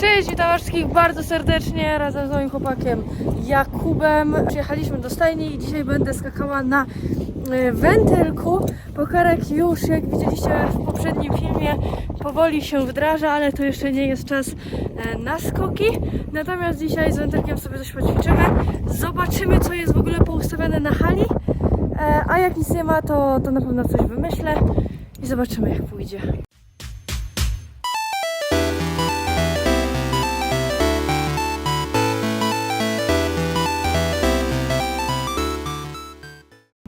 Cześć, witam wszystkich bardzo serdecznie razem z moim chłopakiem Jakubem. Przyjechaliśmy do stajni i dzisiaj będę skakała na e, wętelku. Pokarek już, jak widzieliście w poprzednim filmie, powoli się wdraża, ale to jeszcze nie jest czas e, na skoki. Natomiast dzisiaj z wętelkiem sobie coś poćwiczymy. Zobaczymy, co jest w ogóle poustawiane na hali. E, A jak nic nie ma, to, to na pewno coś wymyślę i zobaczymy, jak pójdzie.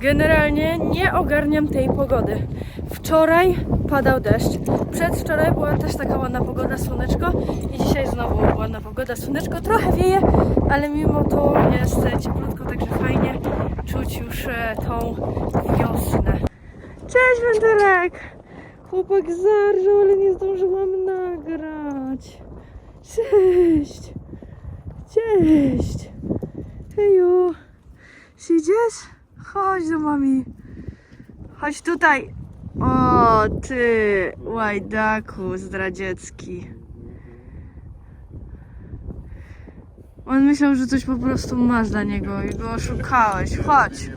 Generalnie nie ogarniam tej pogody. Wczoraj padał deszcz, przedwczoraj była też taka ładna pogoda, słoneczko i dzisiaj znowu ładna pogoda, słoneczko. Trochę wieje, ale mimo to jest cieplutko, także fajnie czuć już e, tą wiosnę. Cześć Wędrek! Chłopak zarżał, ale nie zdążyłam nagrać. Cześć! Cześć! Heju! Siedzisz? Chodź do mami. Chodź tutaj. O, ty, łajdaku zdradziecki. On myślał, że coś po prostu masz dla niego i go oszukałeś. Chodź.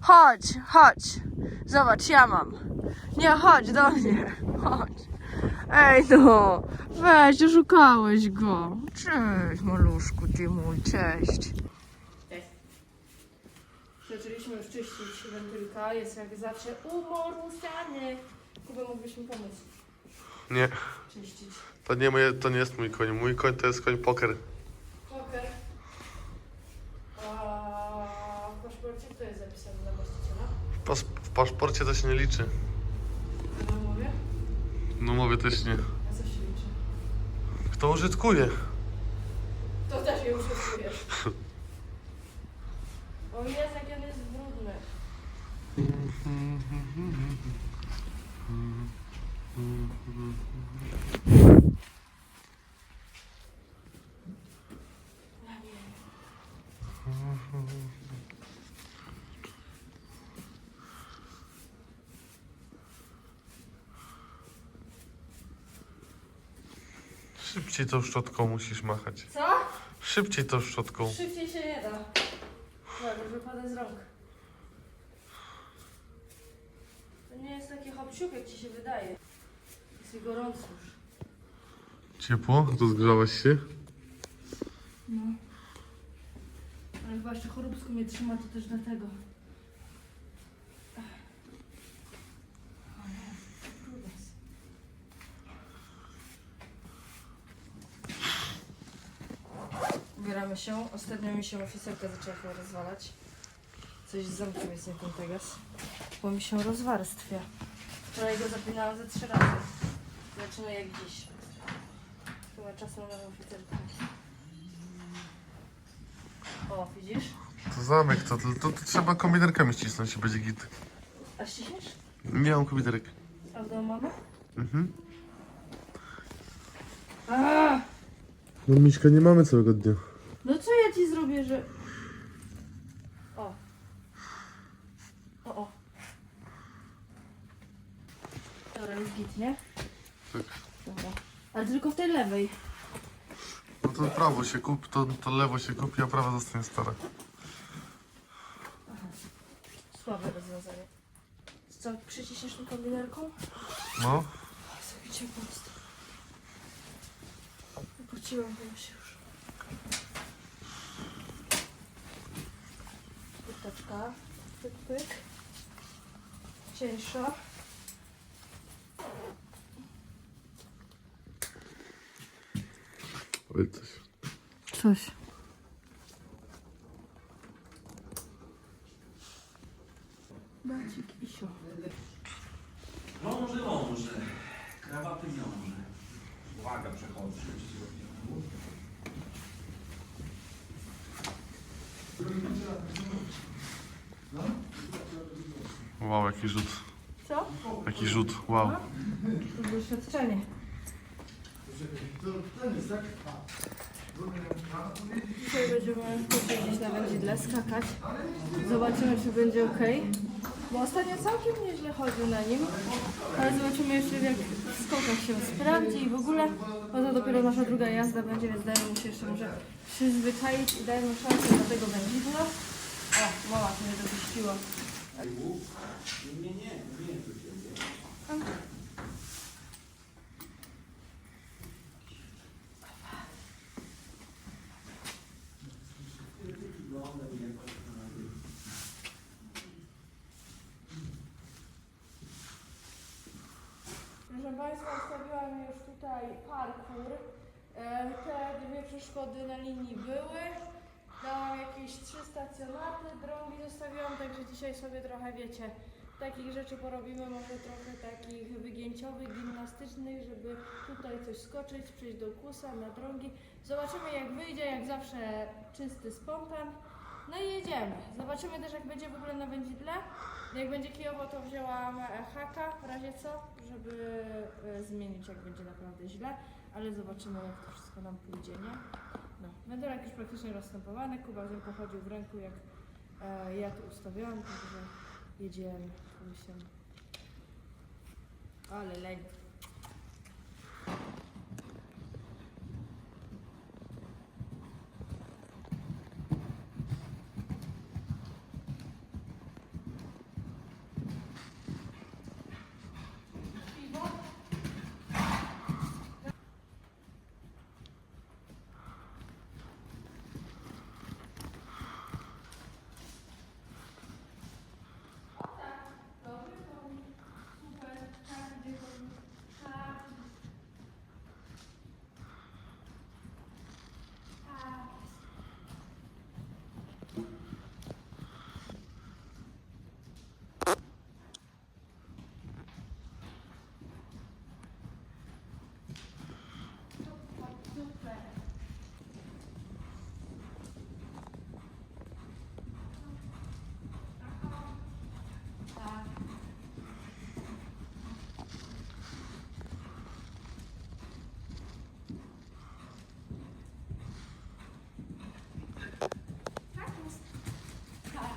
Chodź, chodź. Zobacz, ja mam. Nie, chodź do mnie. Chodź. Ej no, weź, oszukałeś go. Cześć, maluszku, ty mój, cześć. Zaczęliśmy już czyścić wentylka, jest jak zawsze umorusany. Kuba, mógłbyś mi pomóc Nie, czyścić. to nie, moje, to nie jest mój koń. Mój koń to jest koń poker. Okej. A w paszporcie kto jest zapisany na właściciela? Pas, w paszporcie to się nie liczy. Na umowie? No mówię też nie. A co się liczy? Kto użytkuje? To też je użytkujesz. O Jezu, Szybciej tą szczotką musisz machać. Co? Szybciej tą szczotką. Szybciej się nie da. Dobra, wypada z rąk. To nie jest takie hopsiuk, jak ci się wydaje. Jest gorąco już. Ciepło? Rozgrzałaś się? No. Ale chyba jeszcze choróbsko mnie trzyma, to też dlatego. Ubieramy się. Ostatnio mi się oficerka zaczęła chyba rozwalać. Coś z zamkiem jest nie ten tegas. Bo mi się rozwarstwia. Wczoraj go zapinałam ze trzy razy. Zaczyna jak dziś. Chyba czas na nową oficerkę. O, widzisz? To zamek, to, to, to, to trzeba kombinerkami ścisnąć i będzie git. A ściśniesz? Nie mam kombinerek. A w domu mamy? Mhm. A, No Miśka, nie mamy całego dnia. no co ja ci zrobię, że... O. O, o. Dobra, jest git, nie? Tak. Dobra. Ale tylko w tej lewej. No to prawo się kup, to, to lewo się kupi, a prawo zostanie stare. Słabe rozwiązanie. Co, przyciśniesz tą kombinerką? No. Ciepło jest. Wypociłam bym się już. Kurteczka. Pyk, pyk. Cieńsza. Oj, coś. Coś. Bacik i sio. Mąże, mąże. Krawaty wiąże. Uwaga, przechodzę. Wow, jaki rzut. Co? Jaki rzut, wow. Doświadczenie. Dzisiaj będziemy posiedzieć na wędzidle, skakać. Zobaczymy, czy będzie ok. Bo ostatnio całkiem nieźle chodził na nim. Ale zobaczymy jeszcze jak w skokach się sprawdzi i w ogóle. Bo to dopiero nasza druga jazda będzie, więc dajmy mu się jeszcze może przyzwyczaić i dajmy szansę na tego wędzidła. O, mama mnie dopuściła. Nie, nie, nie, tu się Proszę Państwa, ustawiłam już tutaj parkour. E, Te przeszkody na linii były. Dałam jakieś trzy stacjonaty, drągi zostawiłam, także dzisiaj sobie trochę, wiecie, takich rzeczy porobimy, może trochę takich wygięciowych, gimnastycznych, żeby tutaj coś skoczyć, przejść do kusa, na drągi. Zobaczymy jak wyjdzie, jak zawsze czysty spontan. No i jedziemy. Zobaczymy też jak będzie w ogóle na wędzidle. Jak będzie kijowo, to wzięłam e, haka w razie co, żeby e, zmienić jak będzie naprawdę źle, ale zobaczymy jak to wszystko nam pójdzie, nie? No, wędrowek już praktycznie rozstępowany, Kuba nim pochodził w ręku jak e, ja tu ustawiałam, także jedziemy. Łysiem. Ale leń. Dobry, to super, tak, gdzie to tak. Tak. Super, super. Tak. Tak jest. Tak.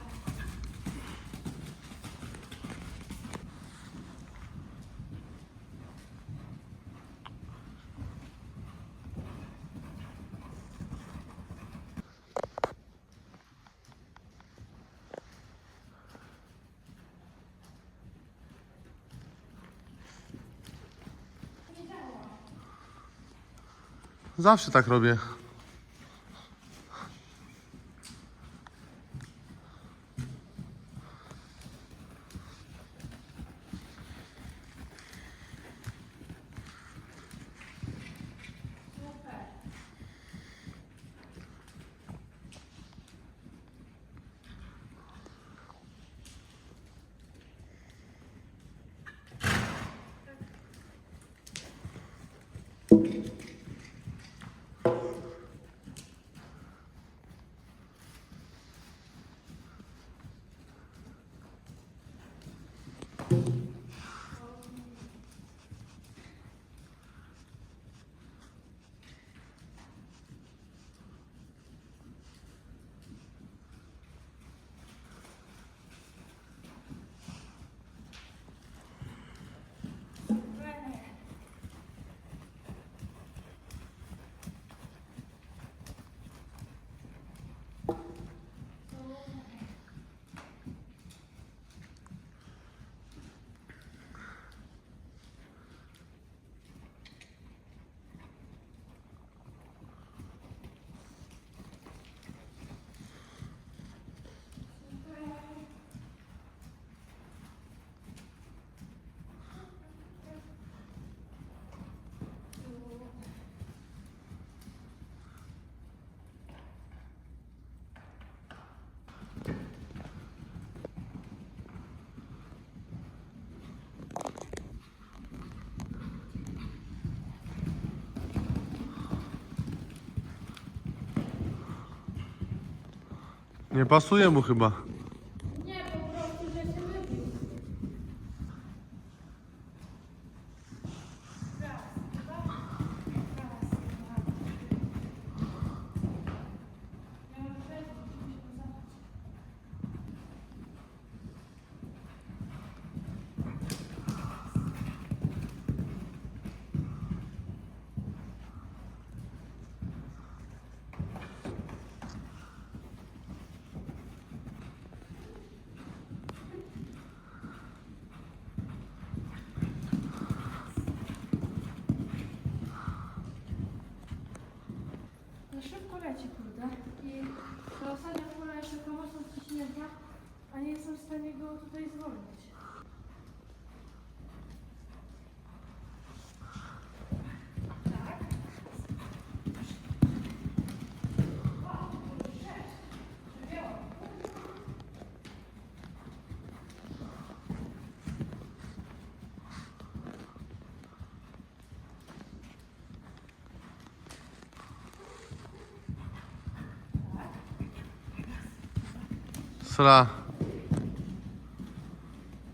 Nie działa. Zawsze tak robię. Super. Super. Nie pasuje mu chyba. Nie, po prostu, że się wybił. Raz, dwa, raz, dwa. Ja mam wejść, musimy się poznać. Leci, kurde. I ta ostatnia fura jest taka mocno wciśnięta, a nie jestem w stanie go tutaj zwolnić.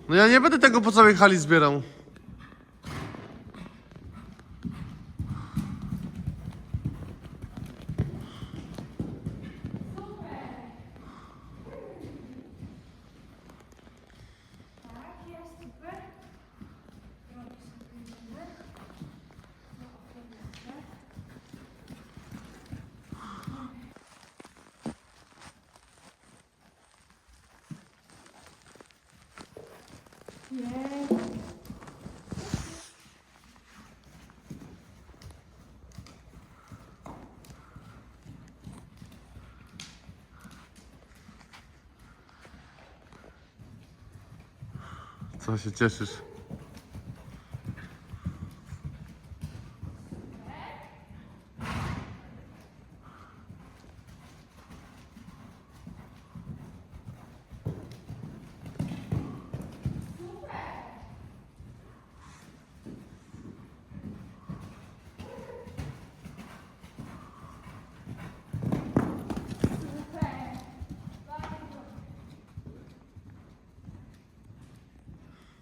No ja nie będę tego po całej hali zbierał. Tak, jest super. Robię sobie numer. No, oczywiście. Jej. Co się cieszysz?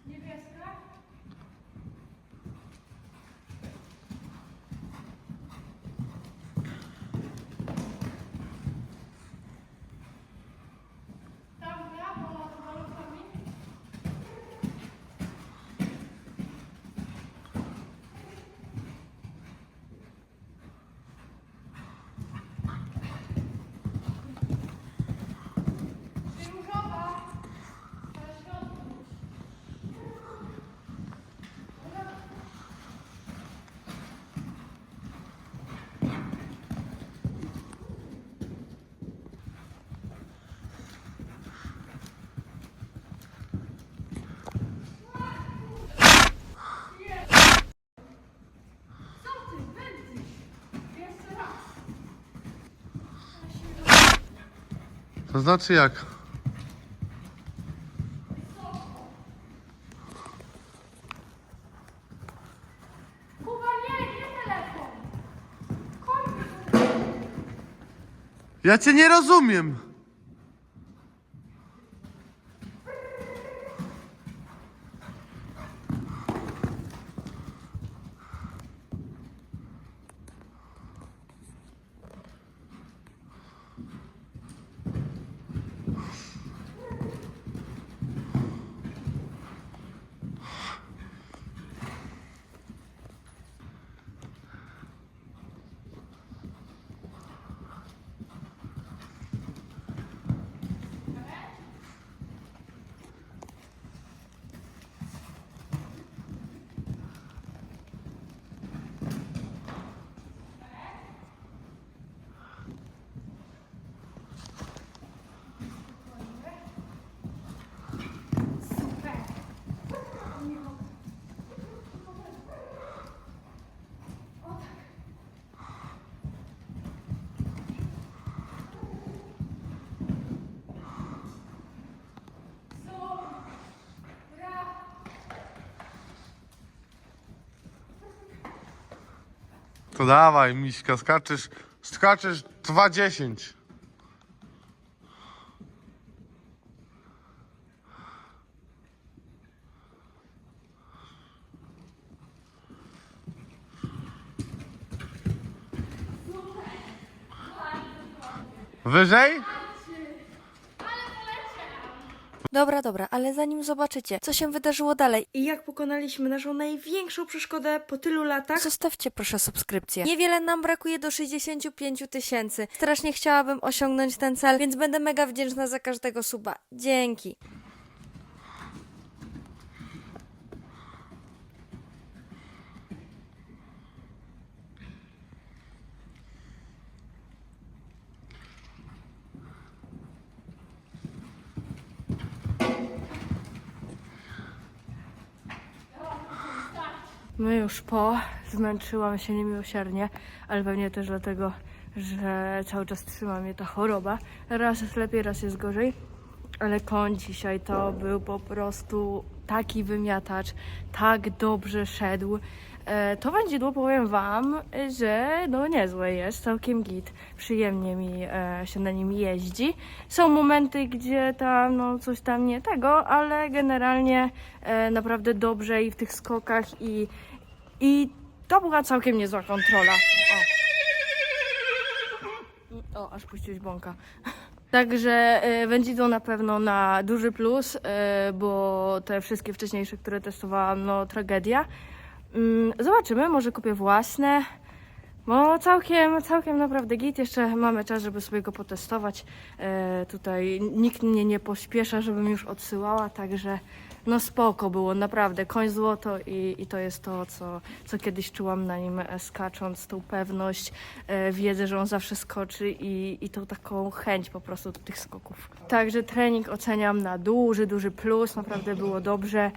Niebieska? Tam gra ponad walutkami? Różowa. Na środku. Co ty, będziesz? Jeszcze raz. To znaczy jak? Kuba, nie, nie telefon. Kończ. Ja cię nie rozumiem. To dawaj, miśka, skaczesz, skaczesz 2,10. Wyżej? Dobra, dobra, ale zanim zobaczycie, co się wydarzyło dalej i jak pokonaliśmy naszą największą przeszkodę po tylu latach, zostawcie proszę subskrypcję. Niewiele nam brakuje do 65 000 tysięcy. Strasznie chciałabym osiągnąć ten cel, więc będę mega wdzięczna za każdego suba. Dzięki. My już po, zmęczyłam się niemiłosiernie, ale pewnie też dlatego, że cały czas trzyma mnie ta choroba. Raz jest lepiej, raz jest gorzej, ale koń dzisiaj to był po prostu taki wymiatacz, tak dobrze szedł. E, To wędzidło powiem Wam, że no niezłe jest, całkiem git. Przyjemnie mi e, się na nim jeździ. Są momenty, gdzie tam no coś tam nie tego, ale generalnie e, naprawdę dobrze i w tych skokach i, i to była całkiem niezła kontrola. O, o aż puściłeś bąka. Także wędzidło na pewno na duży plus, bo te wszystkie wcześniejsze, które testowałam, no tragedia. Mm, Zobaczymy, może kupię własne. No całkiem, całkiem naprawdę git. Jeszcze mamy czas, żeby sobie go potestować. E, tutaj nikt mnie nie pośpiesza, żebym już odsyłała, także no spoko było, naprawdę. Koń złoto i, i to jest to, co, co kiedyś czułam na nim e, skacząc, tą pewność, e, wiedzę, że on zawsze skoczy i, i tą taką chęć po prostu do tych skoków. Także trening oceniam na duży, duży plus, naprawdę było dobrze.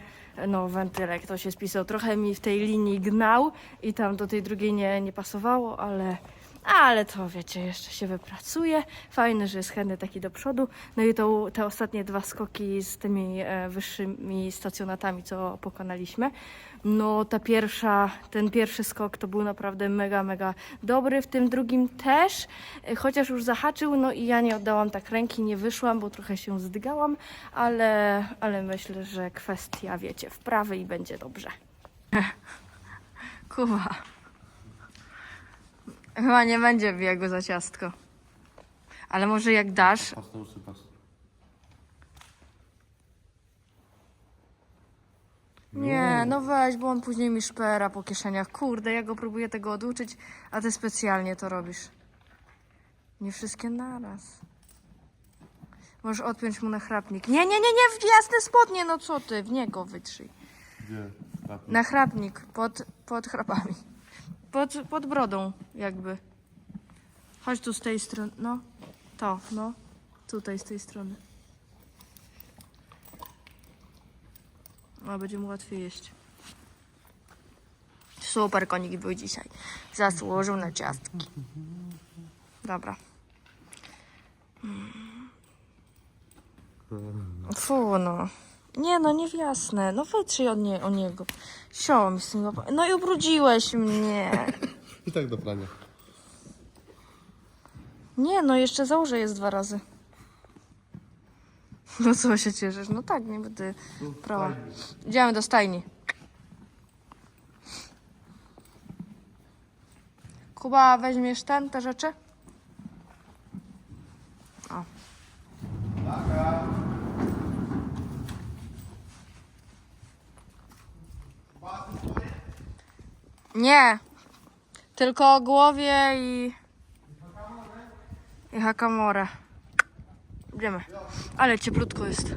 No, wentylek to się spisał. Trochę mi w tej linii gnał i tam do tej drugiej nie, nie pasowało, ale, ale to wiecie, jeszcze się wypracuje. Fajne, że jest chętny taki do przodu. No i to, te ostatnie dwa skoki z tymi e, wyższymi stacjonatami, co pokonaliśmy. No, ta pierwsza, ten pierwszy skok to był naprawdę mega, mega dobry. W tym drugim też, chociaż już zahaczył, no i ja nie oddałam tak ręki, nie wyszłam, bo trochę się zdygałam, ale, ale myślę, że kwestia, wiecie, wprawy i będzie dobrze. Kuba. Chyba nie będzie biegu za ciastko. Ale może jak dasz, Pas to usypasz. Nie, no weź, bo on później mi szpera po kieszeniach. Kurde, ja go próbuję tego oduczyć, a ty specjalnie to robisz. Nie wszystkie naraz. Możesz odpiąć mu na chrapnik. Nie, nie, nie, nie, w jasne spodnie, no co ty, w niego wytrzyj. Gdzie? Chrapnik, pod, pod chrapami. Pod, pod brodą, jakby. Chodź tu z tej strony, no. To, no. Tutaj, z tej strony. No, będzie mu łatwiej jeść. Super konik był dzisiaj. Zasłużył na ciastki. Dobra. Mm. Fu, no. Nie no, nie jasne. No wytrzyj od nie, o niego. Siął mi z łapami. No i ubrudziłeś mnie. I tak do prania. Nie no, jeszcze założę jest dwa razy. No co się cieszysz? No tak, nie będę prała. Idziemy do stajni. Kuba, weźmiesz ten, te rzeczy? O. Nie. Tylko o głowie i... I hakamore. Idziemy. Ale cieplutko jest.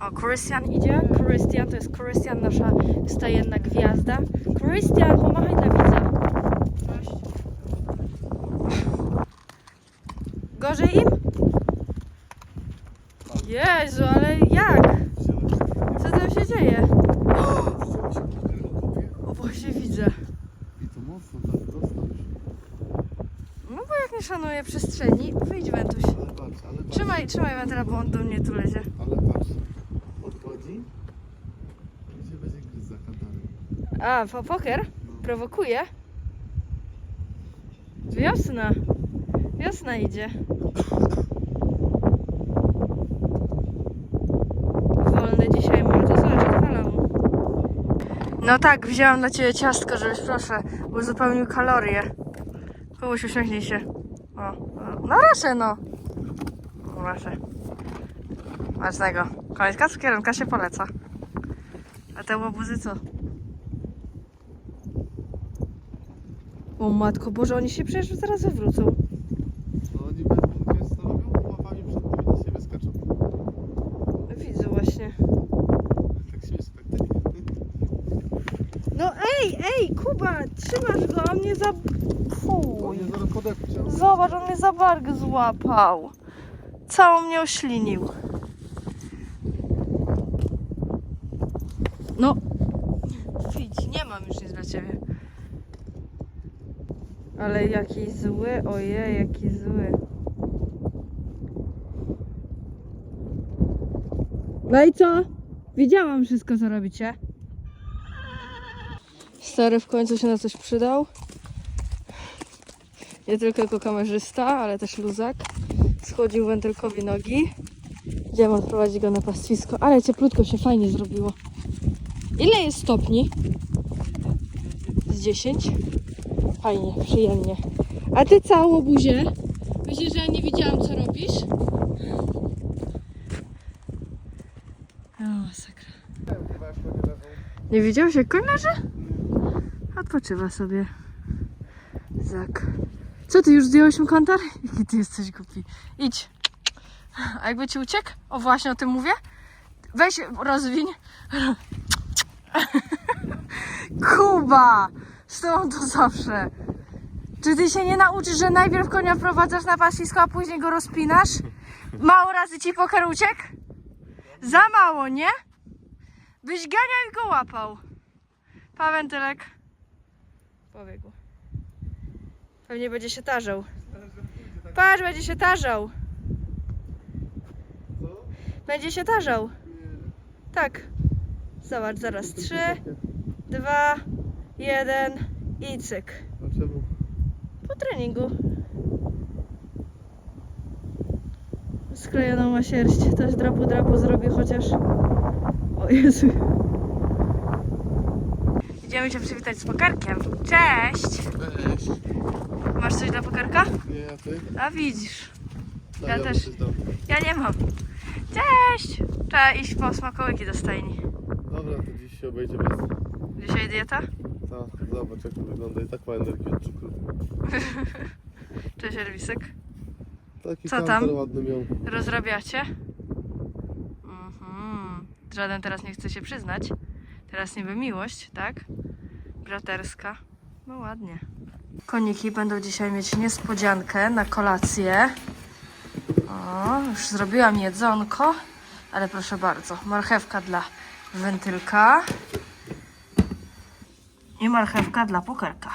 O, Christian idzie. Christian, to jest Christian, nasza stajenna gwiazda. Christian, pomachaj dla widza. Gorzej im? Jezu, ale jak? Co tam się dzieje? O, właśnie widzę. I to mocno tak dostał. No bo jak nie szanuje przestrzeni, wyjdź Wentuś. Ale patrz, ale patrz. Trzymaj, trzymaj wentyla, bo on do mnie tu lezie. Ale patrz. Odchodzi. I się będzie gryzł za kantarem. A, po poker? Prowokuje? Wiosna. Wiosna idzie. Wolny dzisiaj ma, to zobacz. No tak, wzięłam dla Ciebie ciastko, żebyś proszę uzupełnił kalorie. Komuś uśmiechnij się. O, o. no proszę no. Proszę. Masz tego. Kolejka cukierunka się poleca. A te łobuzy co? O matko, Boże, oni się przecież zaraz wywrócą. No oni będą, wiesz co robią? Łapami przed nimi do siebie skaczą. Widzę właśnie. Tak. No ej, ej, Kuba, trzymasz go, on mnie za... On Fuj. mnie zaraz podepciał. Zobacz, on mnie za bark złapał. Całą mnie oślinił. No, widz nie mam już nic dla ciebie. Ale jaki zły, ojej, jaki zły. No i co? Widziałam wszystko, co robicie. Stary w końcu się na coś przydał. Nie tylko jako kamerzysta, ale też luzak. Schodził wędrylkowi nogi. Idziemy odprowadzić go na pastwisko, ale cieplutko się fajnie zrobiło. Ile jest stopni? Z 10? Fajnie, przyjemnie. A ty całą buzię? Myślisz, że ja nie widziałam, co robisz? O, sakra. Nie widziałeś, jak koń? Odpoczywa sobie. Zak. Co, ty już zdjąłeś mu kantar? Jaki ty jesteś głupi. Idź. A jakby ci uciekł? O, właśnie o tym mówię. Weź, rozwiń. Kuba! Z tobą to zawsze. Czy ty się nie nauczysz, że najpierw konia wprowadzasz na pastwisko, a później go rozpinasz? Mało razy ci poker uciekł? Za mało, nie? Byś ganiał i go łapał. Pa wentylek. Pobiegł. Pewnie będzie się tarzał. Patrz, będzie się tarzał. Co? Będzie się tarzał. Tak. Zobacz, zaraz. Trzy, dwa, jeden i cyk. A czemu? Po treningu. Sklejoną ma sierść. Też drapu drapu zrobi chociaż. O Jezu. Idziemy cię przywitać z pokarkiem. Cześć! Cześć. Masz coś dla pokarka? Nie, a ty? A widzisz. Daj, Ja mu też. Ja nie mam. Cześć! Trzeba iść po smakołyki do stajni. Dobra, to dziś się obejdzie bez... Dzisiaj dieta? Tak, zobacz jak to wygląda i tak ma energię od cukru. Cześć Elwisek. Taki Co tam? ładny miał. Rozrabiacie? Mhm. Żaden teraz nie chce się przyznać. Teraz niby miłość, tak? Braterska. No ładnie. Koniki będą dzisiaj mieć niespodziankę na kolację. O, już zrobiłam jedzonko, ale proszę bardzo, marchewka dla wentylka i marchewka dla pokerka.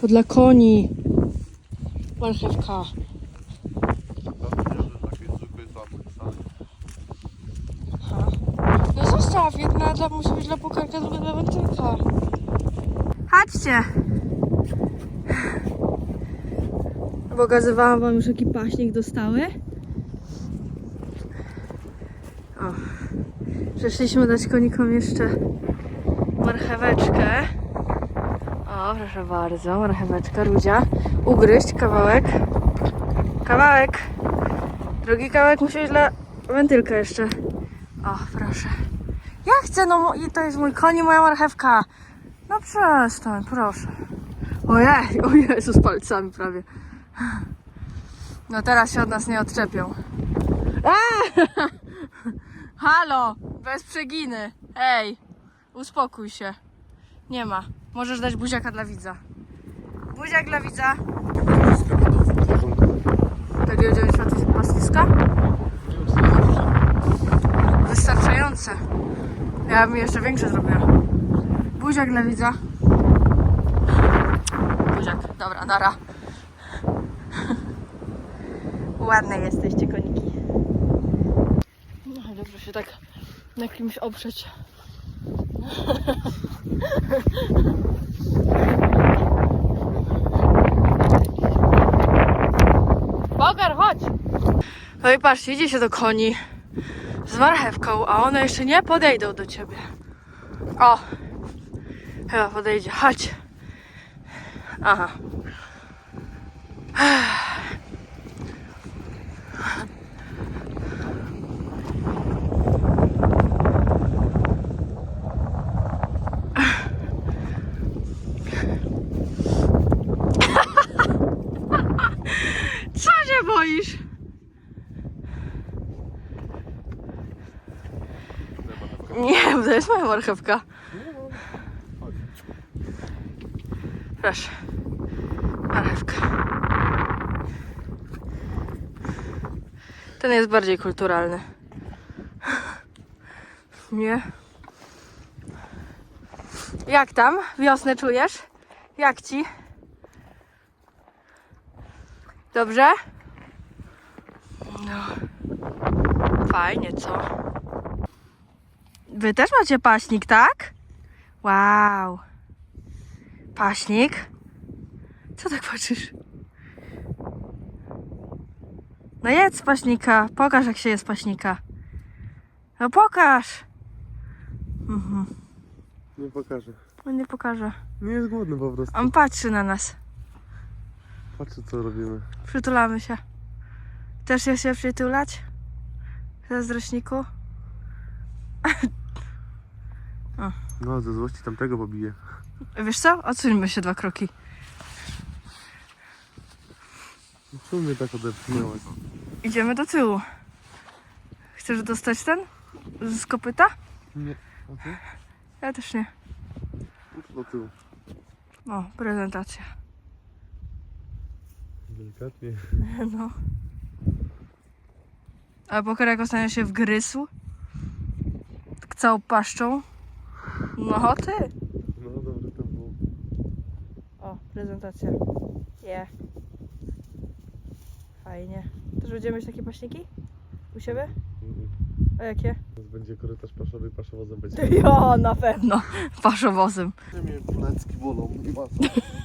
To dla koni. Marchewka. Zostaw, jedna dla, musi być dla pokarka, druga dla wentylka. Chodźcie! Pokazywałam wam już jaki paśnik dostały. O. Przeszliśmy dać konikom jeszcze marcheweczkę. O, proszę bardzo, marcheweczka, Rudzia. Ugryźć kawałek. Kawałek. Drugi kawałek musi być dla wentylka jeszcze. O, proszę. Ja chcę, no i to jest mój koń i moja marchewka. No przestań, proszę. Ojej, o z palcami prawie. No teraz się od nas nie odczepią. Aaa! Halo, bez przeginy. Ej, uspokój się. Nie ma. Możesz dać buziaka dla widza. Buziak dla widza. Tak jedziemy światło pastwiska? Wystarczające. Ja bym jeszcze większe zrobiła. Buziak dla widza. Buziak. Dobra, nara. Ładne jesteście koniki. No dobrze się tak na kimś oprzeć. Bogar, chodź! No i patrzcie, idzie się do koni z marchewką, a one jeszcze nie podejdą do ciebie. O! Chyba podejdzie. Chodź. Aha. Co się boisz? Nie, to jest moja marchewka. Proszę. Marchewka. Ten jest bardziej kulturalny. Nie? Jak tam? Wiosnę czujesz? Jak ci? Dobrze? No. Fajnie, co? Wy też macie paśnik, tak? Wow. Paśnik? Co tak patrzysz? No jedz paśnika. Pokaż, jak się jest paśnika. No pokaż. Mhm. Nie pokażę. On nie pokaże. Nie jest głodny po prostu. On patrzy na nas. Patrzcie co robimy. Przytulamy się. Też chcesz się przytulać? Zazdrośniku? No, ze złości tamtego pobiję. Wiesz co? Odsuńmy się dwa kroki. Czemu mnie tak odepchnęłaś? Idziemy do tyłu. Chcesz dostać ten? Z kopyta? Nie. A ty? Ja też nie. Do tyłu. O, prezentacja. Delikatnie. No. A poker jak ostatnio się wgryzł? Tak całą paszczą? No ty. No, dobry to był. O, prezentacja. Je. Fajnie. Też będziemy mieć takie paśniki? U siebie? Mhm. A jakie? Będzie korytarz paszowy, paszowozem będzie. Jo, na pewno. Paszowozem. Mnie plecki bolą i masę.